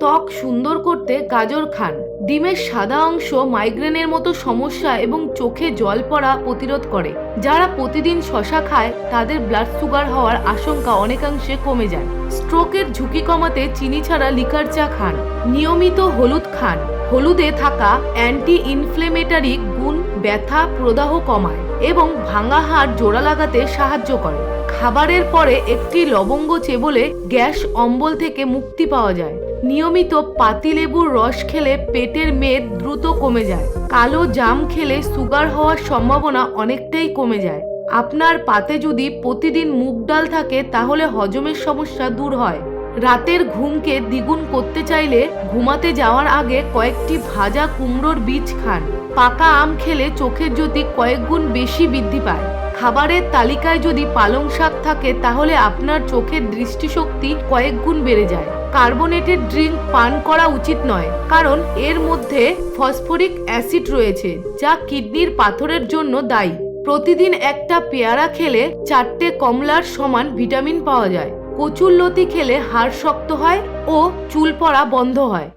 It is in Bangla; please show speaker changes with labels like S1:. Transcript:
S1: ত্বক সুন্দর করতে গাজর খান। ডিমের সাদা অংশ মাইগ্রেনের মতো সমস্যা এবং চোখে জল পড়া প্রতিরোধ করে। যারা প্রতিদিন শশা খায়, তাদের ব্লাড সুগার হওয়ার আশঙ্কা অনেকাংশে কমে যায়। স্ট্রোকের ঝুঁকি কমাতে চিনি ছাড়া লিকার চা খান। নিয়মিত হলুদ খান। হলুদে থাকা অ্যান্টি ইনফ্লেমেটারি গুণ ব্যথা প্রদাহ কমায় এবং ভাঙা হাড় জোড়া লাগাতে সাহায্য করে। খাবারের পরে একটি লবঙ্গ চেবলে গ্যাস অম্বল থেকে মুক্তি পাওয়া যায়। নিয়মিত পাতিলেবুর রস খেলে পেটের মেদ দ্রুত কমে যায়। কালো জাম খেলে সুগার হওয়ার সম্ভাবনা অনেকটাই কমে যায়। আপনার পাতে যদি প্রতিদিন মুগ ডাল থাকে, তাহলে হজমের সমস্যা দূর হয়। রাতের ঘুমকে দ্বিগুণ করতে চাইলে ঘুমাতে যাওয়ার আগে কয়েকটি ভাজা কুমড়োর বীজ খান। পাকা আম খেলে চোখের জ্যোতি কয়েক গুণ বেশি বৃদ্ধি পায়। খাবারের তালিকায় যদি পালং শাক থাকে, তাহলে আপনার চোখের দৃষ্টিশক্তি কয়েক গুণ বেড়ে যায়। কার্বোনেটেড ড্রিঙ্ক পান করা উচিত নয়, কারণ এর মধ্যে ফসফরিক অ্যাসিড রয়েছে, যা কিডনির পাথরের জন্য দায়ী। প্রতিদিন একটা পেয়ারা খেলে চারটে কমলার সমান ভিটামিন পাওয়া যায়। কচুর লতি খেলে হাড় শক্ত হয় ও চুল পড়া বন্ধ হয়।